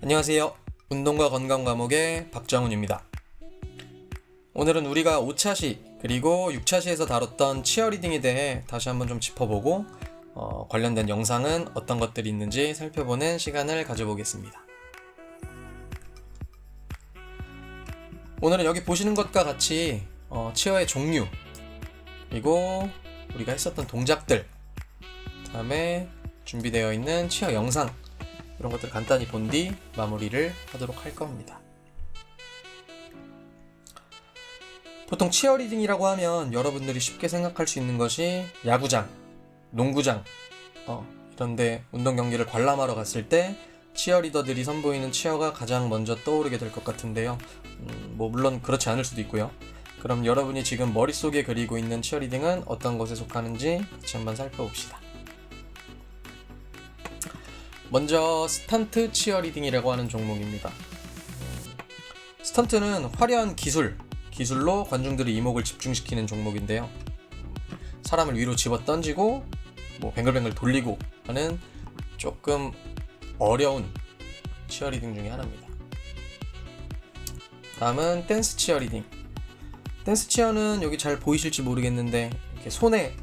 안녕하세요. 운동과 건강 과목의 박정훈입니다. 오늘은 우리가 5차시 그리고 6차시에서 다뤘던 치어리딩에 대해 다시 한번 좀 짚어보고 어, 관련된 영상은 어떤 것들이 있는지 살펴보는 시간을 가져보겠습니다. 오늘은 여기 보시는 것과 같이 어, 치어의 종류 그리고 우리가 했었던 동작들 다음에 준비되어 있는 치어 영상 이런 것들 간단히 본 뒤 마무리를 하도록 할 겁니다. 보통 치어리딩이라고 하면 여러분들이 쉽게 생각할 수 있는 것이 야구장, 농구장, 어, 이런데 운동 경기를 관람하러 갔을 때 치어리더들이 선보이는 치어가 가장 먼저 떠오르게 될 것 같은데요. 음, 뭐 물론 그렇지 않을 수도 있고요. 그럼 여러분이 지금 머릿속에 그리고 있는 치어리딩은 어떤 것에 속하는지 같이 한번 살펴봅시다. 먼저 스턴트 치어리딩이라고 하는 종목입니다. 음, 스턴트는 화려한 기술, 기술로 관중들의 이목을 집중시키는 종목인데요. 사람을 위로 집어 던지고 뭐 뱅글뱅글 돌리고 하는 조금 어려운 치어리딩 중에 하나입니다. 다음은 댄스 치어리딩. 댄스 치어는 여기 잘 보이실지 모르겠는데 이렇게 손에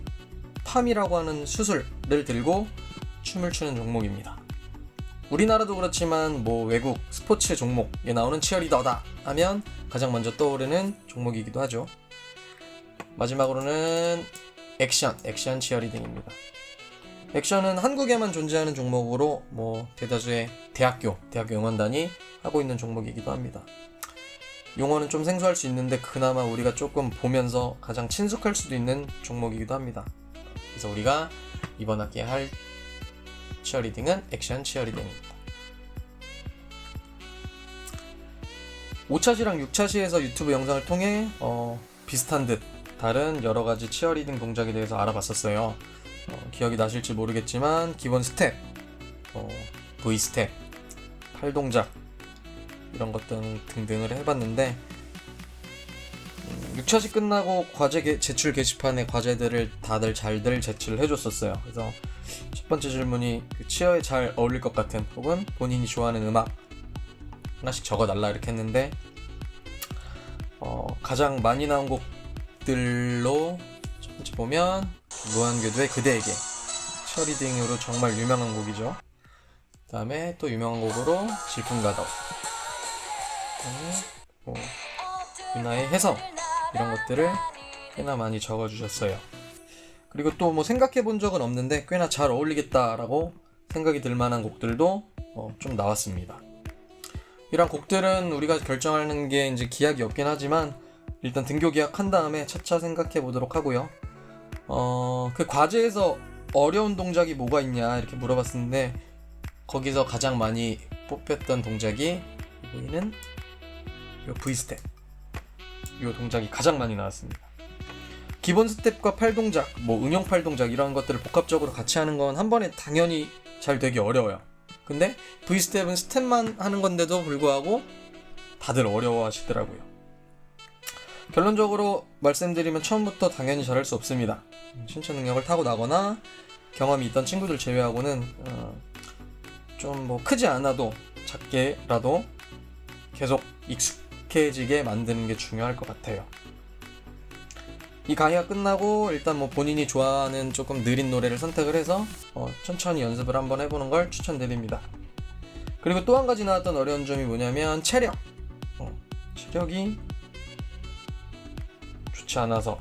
팜이라고 하는 수술을 들고 춤을 추는 종목입니다. 우리나라도 그렇지만 뭐 외국 스포츠 종목에 나오는 치어리더다 하면 가장 먼저 떠오르는 종목이기도 하죠. 마지막으로는 액션, 액션 치어리딩입니다. 액션은 한국에만 존재하는 종목으로 뭐 대다수의 대학교, 대학교 응원단이 하고 있는 종목이기도 합니다. 용어는 좀 생소할 수 있는데 그나마 우리가 조금 보면서 가장 친숙할 수도 있는 종목이기도 합니다. 그래서 우리가 이번 학기에 할 치어리딩은 액션 치어리딩입니다. 5차시랑 6차시에서 유튜브 영상을 통해 어, 비슷한 듯 다른 여러 가지 치어리딩 동작에 대해서 알아봤었어요. 어, 기억이 나실지 모르겠지만 기본 스텝, 어, V 스텝, 팔 동작 이런 것들 등등을 해봤는데 음, 6차시 끝나고 과제 게, 제출 게시판에 과제들을 다들 잘들 제출을 해줬었어요. 그래서 첫 번째 질문이 그 치어에 잘 어울릴 것 같은 혹은 본인이 좋아하는 음악 하나씩 적어달라 이렇게 했는데 어, 가장 많이 나온 곡들로 첫 번째 보면 무한궤도의 그대에게 치어리딩으로 정말 유명한 곡이죠. 그 다음에 또 유명한 곡으로 질풍가덕 뭐 유나의 해성 이런 것들을 꽤나 많이 적어주셨어요. 그리고 또 뭐 생각해 본 적은 없는데 꽤나 잘 어울리겠다라고 생각이 들 만한 곡들도 어, 좀 나왔습니다. 이런 곡들은 우리가 결정하는 게 이제 기약이 없긴 하지만 일단 등교 기약한 다음에 차차 생각해 보도록 하고요. 어, 그 과제에서 어려운 동작이 뭐가 있냐 이렇게 물어봤었는데 거기서 가장 많이 뽑혔던 동작이 보이는 요 V 스텝. 요 동작이 가장 많이 나왔습니다. 기본 스텝과 팔 동작, 뭐 응용 팔 동작 이런 것들을 복합적으로 같이 하는 건 한 번에 당연히 잘 되기 어려워요. 근데 V 스텝은 스텝만 하는 건데도 불구하고 다들 어려워하시더라고요. 결론적으로 말씀드리면 처음부터 당연히 잘할 수 없습니다. 신체 능력을 타고나거나 경험이 있던 친구들 제외하고는 어, 좀뭐 크지 않아도 작게라도 계속 익숙해지게 만드는 게 중요할 것 같아요. 이 강의가 끝나고 일단 뭐 본인이 좋아하는 조금 느린 노래를 선택을 해서 어, 천천히 연습을 한번 해보는 걸 추천드립니다. 그리고 또 한 가지 나왔던 어려운 점이 뭐냐면 체력. 어, 체력이 좋지 않아서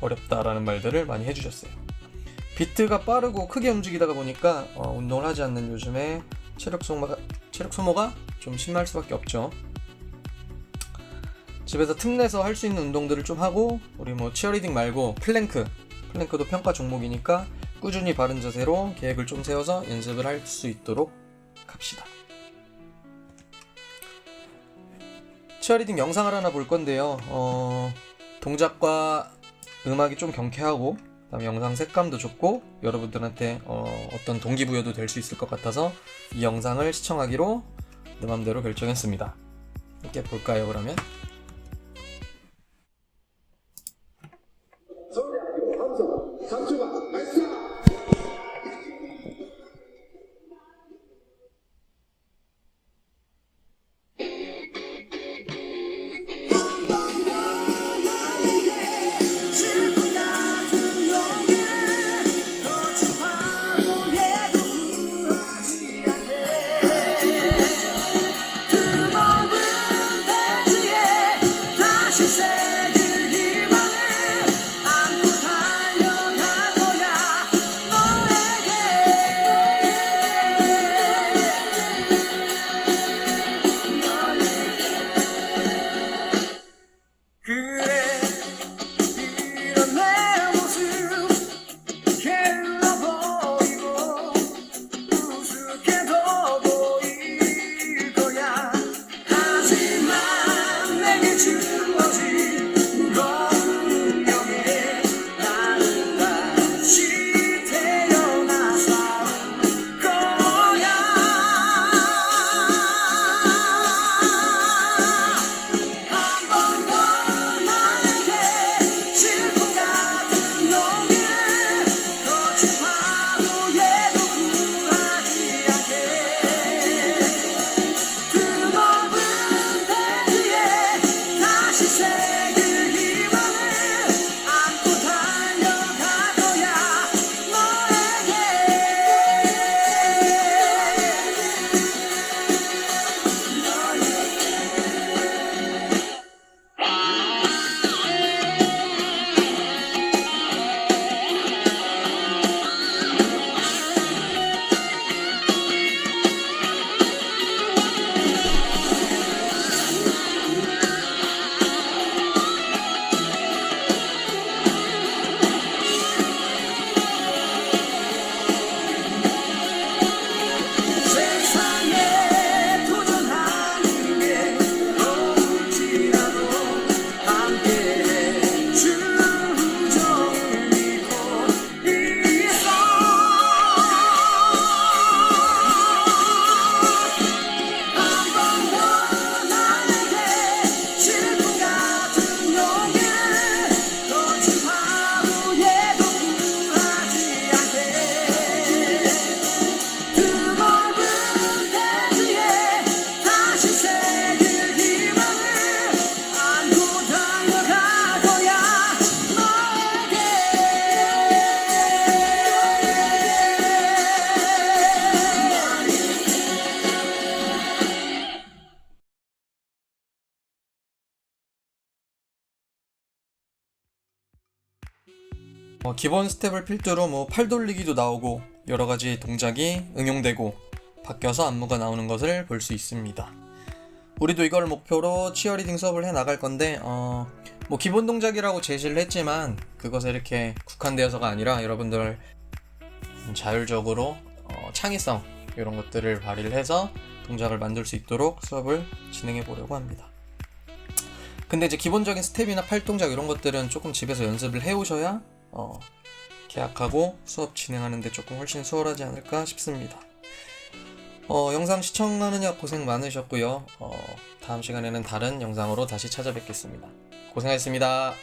어렵다라는 말들을 많이 해주셨어요. 비트가 빠르고 크게 움직이다가 보니까 어, 운동을 하지 않는 요즘에 체력 소모가, 체력 소모가 좀 심할 수밖에 없죠. 집에서 틈내서 할 수 있는 운동들을 좀 하고 우리 뭐 치어리딩 말고 플랭크 플랭크도 평가 종목이니까 꾸준히 바른 자세로 계획을 좀 세워서 연습을 할 수 있도록 합시다. 치어리딩 영상을 하나 볼 건데요. 어, 동작과 음악이 좀 경쾌하고 그다음에 영상 색감도 좋고 여러분들한테 어, 어떤 동기부여도 될 수 있을 것 같아서 이 영상을 시청하기로 내 맘대로 결정했습니다. 함께 볼까요 그러면? 어, 기본 스텝을 필두로 뭐 팔 돌리기도 나오고 여러 가지 동작이 응용되고 바뀌어서 안무가 나오는 것을 볼 수 있습니다. 우리도 이걸 목표로 치어리딩 수업을 해 나갈 건데 어, 뭐 기본 동작이라고 제시를 했지만 그것에 이렇게 국한되어서가 아니라 여러분들 자율적으로 어, 창의성 이런 것들을 발휘를 해서 동작을 만들 수 있도록 수업을 진행해 보려고 합니다. 근데 이제 기본적인 스텝이나 팔 동작 이런 것들은 조금 집에서 연습을 해 오셔야 어, 계약하고 수업 진행하는데 조금 훨씬 수월하지 않을까 싶습니다. 어, 영상 시청하느냐 고생 많으셨고요. 어, 다음 시간에는 다른 영상으로 다시 찾아뵙겠습니다. 고생하셨습니다.